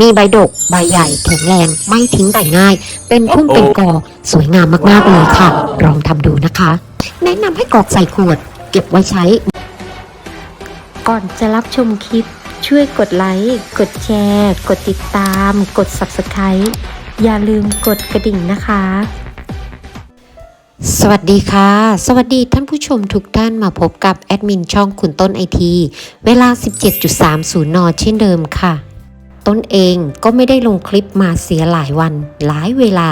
มีใบดก ใบใหญ่แข็งแรงไม่ทิ้งใบง่าย เป็นพุ่มเป็นกอสวยงามมากๆเลยค่ะ ลองทำดูนะคะ แนะนำให้กรอกใส่ขวด เก็บไว้ใช้ ก่อนจะรับชมคลิป ช่วยกดไลค์ กดแชร์ กดติดตาม กด Subscribe อย่าลืมกดกระดิ่งนะคะ สวัสดีค่ะ สวัสดีท่านผู้ชมทุกท่านมาพบกับแอดมินช่องคุณต้นไอที เวลา 17.30 น เช่นเดิมค่ะ ต้นเองก็ไม่ได้ลงคลิปมาเสียหลายวันหลายเวลา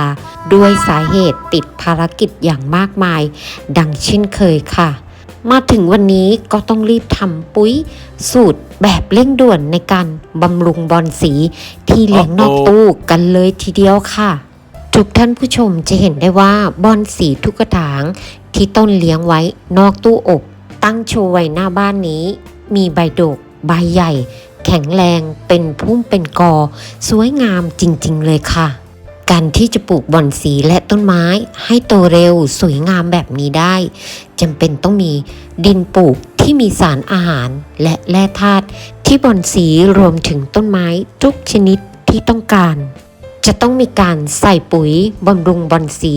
ด้วยสาเหตุติดภารกิจอย่างมากมาย ดังเช่นเคยค่ะ มาถึงวันนี้ก็ต้องรีบทำปุ๋ยสูตรแบบเร่งด่วนในการบำรุงบอลสีที่เลี้ยงนอกตู้กันเลยทีเดียวค่ะ ทุกท่านผู้ชมจะเห็นได้ว่าบอนสีทุกกระถาง ที่ต้นเลี้ยงไว้นอกตู้อบ ตั้งโชว์ไว้หน้าบ้านนี้ มีใบดกใบใหญ่ แข็งแรงเป็นพุ่มเป็นกอ สวยงามจริง ๆ เลยค่ะ การที่จะปลูกบอนสีและต้นไม้ ให้โตเร็วสวยงามแบบนี้ได้จำเป็นต้องมีดินปลูกที่มีสารอาหารและแร่ธาตุที่บอนสีรวมถึงต้นไม้ทุกชนิดที่ต้องการ จะต้องมีการใส่ปุ๋ยบำรุงบอนสี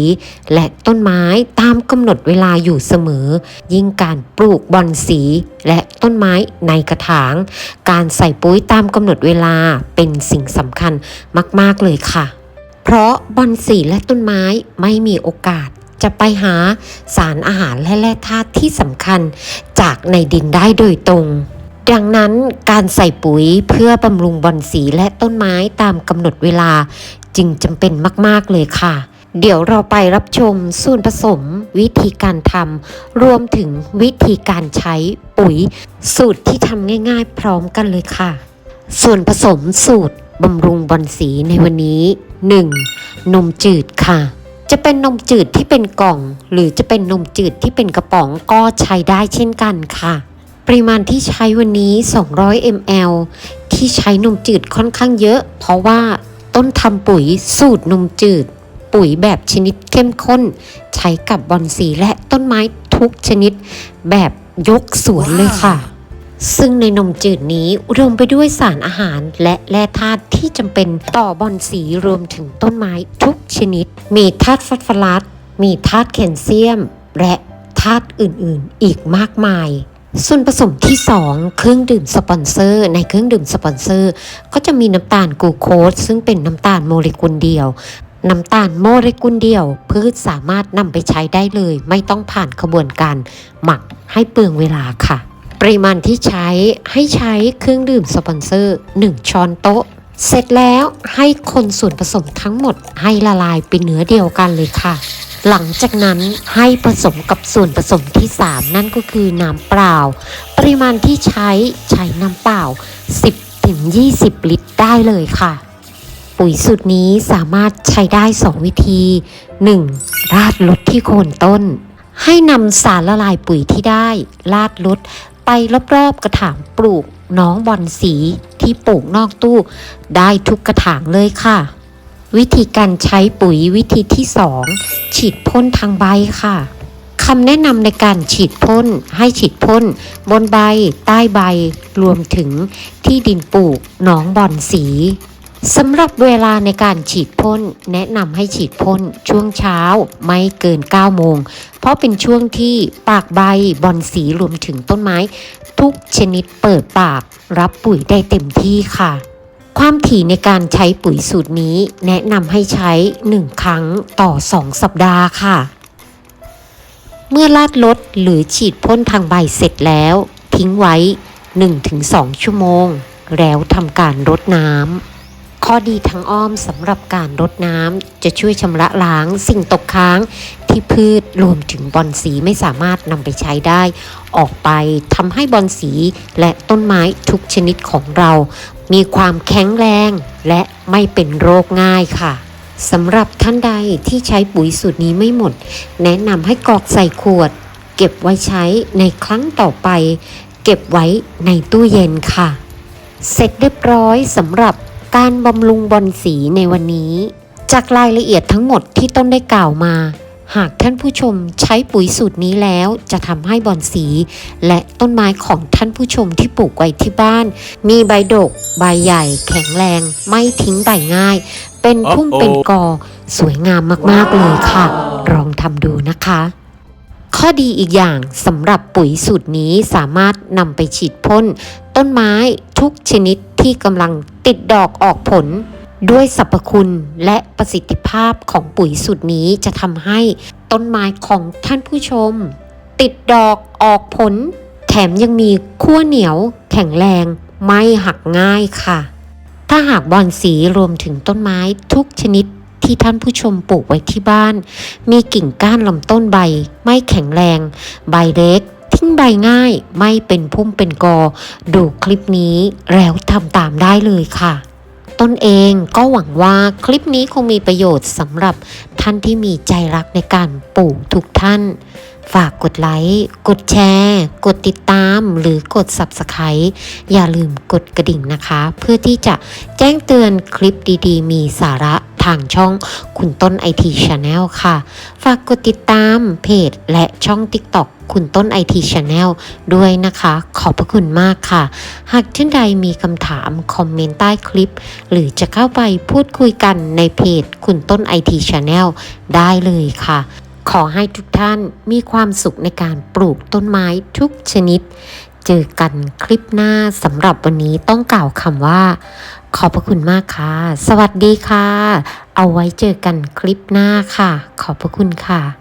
และต้นไม้ตามกำหนดเวลาอยู่เสมอ ยิ่งการปลูกบอนสี และ ต้นไม้ในกระถาง การใส่ปุ๋ยตามกำหนดเวลาเป็นสิ่งสำคัญมาก ๆ เลยค่ะ เพราะบอนสีและต้นไม้ไม่มีโอกาสจะไปหาสารอาหารและแร่ธาตุที่สำคัญจากในดินได้โดยตรง ดังนั้นการใส่ปุ๋ยเพื่อบำรุงบอนสีและต้นไม้ตามกำหนดเวลาจึงจำเป็นมาก ๆ เลยค่ะ เดี๋ยวเราไปรับชมส่วนผสม วิธีการทำรวมถึงวิธีการใช้ปุ๋ย สูตรที่ทำง่าย ๆ พร้อมกันเลยค่ะ ส่วนผสมสูตรบำรุงบอนสีในวันนี้ 1. นมจืดค่ะ จะเป็นนมจืดที่เป็นกล่อง หรือจะเป็นนมจืดที่เป็นกระป๋องก็ใช้ได้เช่นกันค่ะ ปริมาณที่ใช้วันนี้ 200 ml ที่ใช้นมจืดค่อนข้างเยอะ เพราะว่าต้นทำปุ๋ยสูตรนมจืด ปุ๋ยแบบชนิดเข้มข้น ใช้กับบอนสีและต้นไม้ทุกชนิด แบบยกสวนเลยค่ะ ซึ่งในนมจืดนี้รวมไปด้วยสารอาหารและแร่ธาตุที่จำเป็นต่อบอนสีรวมถึงต้นไม้ทุกชนิด มีธาตุฟอสฟอรัส มีธาตุแคลเซียม และธาตุอื่นๆ อีกมากมายส่วนผสมที่ 2 เครื่องดื่มสปอนเซอร์ ในเครื่องดื่มสปอนเซอร์ ก็จะมีน้ำตาลกลูโคสซึ่งเป็นน้ำตาลโมเลกุลเดียว น้ำตาลโมเลกุลเดียว พืชสามารถนำไปใช้ได้เลย ไม่ต้องผ่านกระบวนการหมักให้เปลืองเวลาค่ะ ปริมาณที่ใช้ให้ใช้เครื่องดื่มสปอนเซอร์ 1 ช้อนโต๊ะ เสร็จแล้วให้คนส่วนผสมทั้งหมดให้ละลายเป็นเนื้อเดียวกันเลยค่ะ หลังจากนั้นให้ผสมกับส่วนผสมที่ 3 นั่นก็คือน้ำเปล่า ปริมาณที่ใช้ใช้น้ำเปล่า 10-20 ลิตรได้เลยค่ะ ปุ๋ยสูตรนี้สามารถใช้ได้ 2 วิธี 1. ราดลดที่โคนต้น ให้นำสารละลายปุ๋ยที่ได้ลาดลดไปรอบๆกระถางปลูกน้องบอนสีที่ปลูกนอกตู้ ได้ทุกกระถางเลยค่ะ วิธีการใช้ปุ๋ยวิธีที่ 2 ฉีดพ่นทางใบค่ะคำแนะนำในการฉีดพ่นให้ฉีดพ่น บนใบ ใต้ใบรวมถึงที่ดินปลูกน้องบอนสี สำหรับเวลาในการฉีดพ่น แนะนำให้ฉีดพ่นช่วงเช้าไม่เกิน 9 โมง เพราะเป็นช่วงที่ปากใบบอนสีรวมถึงต้นไม้ ทุกชนิดเปิดปาก รับปุ๋ยได้เต็มที่ค่ะ ความถี่ในการใช้ปุ๋ยสูตรนี้ แนะนำให้ใช้ 1 ครั้งต่อ 2 สัปดาห์ค่ะ เมื่อลาดลดหรือฉีดพ่นทางใบเสร็จแล้ว ทิ้งไว้ 1-2 ชั่วโมง แล้วทำการรดน้ำ ข้อดีทางอ้อมสำหรับการรดน้ำจะช่วยชำระล้างสิ่งตกค้างที่พืชรวมถึงบอนสีไม่สามารถนำไปใช้ได้ ออกไปทำให้บอนสีและต้นไม้ทุกชนิดของเรา มีความแข็งแรงและไม่เป็นโรคง่ายค่ะสำหรับท่านใดที่ใช้ปุ๋ยสูตรนี้ไม่หมด แนะนำให้กรอกใส่ขวด เก็บไว้ใช้ในครั้งต่อไป เก็บไว้ในตู้เย็นค่ะ เสร็จเรียบร้อยสำหรับ การบำรุงบอนสีในวันนี้ จากรายละเอียดทั้งหมดที่ต้นได้กล่าวมา หากท่านผู้ชมใช้ปุ๋ยสูตรนี้แล้วจะทำให้บอนสี และต้นไม้ของท่านผู้ชมที่ปลูกไว้ที่บ้าน มีใบดก ใบใหญ่ แข็งแรง ไม่ทิ้งใบง่าย เป็นพุ่มเป็นกอ สวยงามมากๆเลยค่ะ ลองทำดูนะคะข้อดีอีกอย่างสำหรับปุ๋ยสูตรนี้สามารถนำไปฉีดพ่นต้นไม้ทุกชนิด ที่กำลังติดดอกออกผล ด้วยสรรพคุณและประสิทธิภาพของปุ๋ยสูตรนี้จะทำให้ต้นไม้ของท่านผู้ชม ติดดอกออกผล แถมยังมีขั้วเหนียว แข็งแรง ไม่หักง่ายค่ะ ถ้าหากบอนสีรวมถึงต้นไม้ทุกชนิดที่ท่านผู้ชมปลูกไว้ที่บ้าน มีกิ่งก้านลำต้นใบ ไม่แข็งแรง ใบเล็ก ใบง่ายไม่เป็นพุ่มเป็นกอ ดูคลิปนี้แล้วทำตามได้เลยค่ะตนเองก็หวังว่าคลิปนี้คงมีประโยชน์สำหรับท่านที่มีใจรักในการปลูกทุกท่าน ฝากกดไลค์ กดแชร์ กดติดตาม หรือกด Subscribe อย่าลืมกดกระดิ่งนะคะ เพื่อที่จะแจ้งเตือนคลิปดีๆ มีสาระทางช่องคุณต้น IT Channel ค่ะ ฝากกดติดตามเพจและช่อง TikTok คุณต้น IT Channel ด้วยนะคะ ขอบพระคุณมากค่ะ หากท่านใดมีคำถาม คอมเมนต์ใต้คลิป หรือจะเข้าไปพูดคุยกันในเพจคุณต้น IT Channel ได้เลยค่ะ ขอให้ทุกท่านมีความสุขในการปลูกต้นไม้ทุกชนิด เจอกันคลิปหน้าสำหรับวันนี้ต้องกล่าวคำว่า ขอบพระคุณมากค่ะ สวัสดีค่ะ เอาไว้เจอกันคลิปหน้าค่ะ ขอบพระคุณค่ะ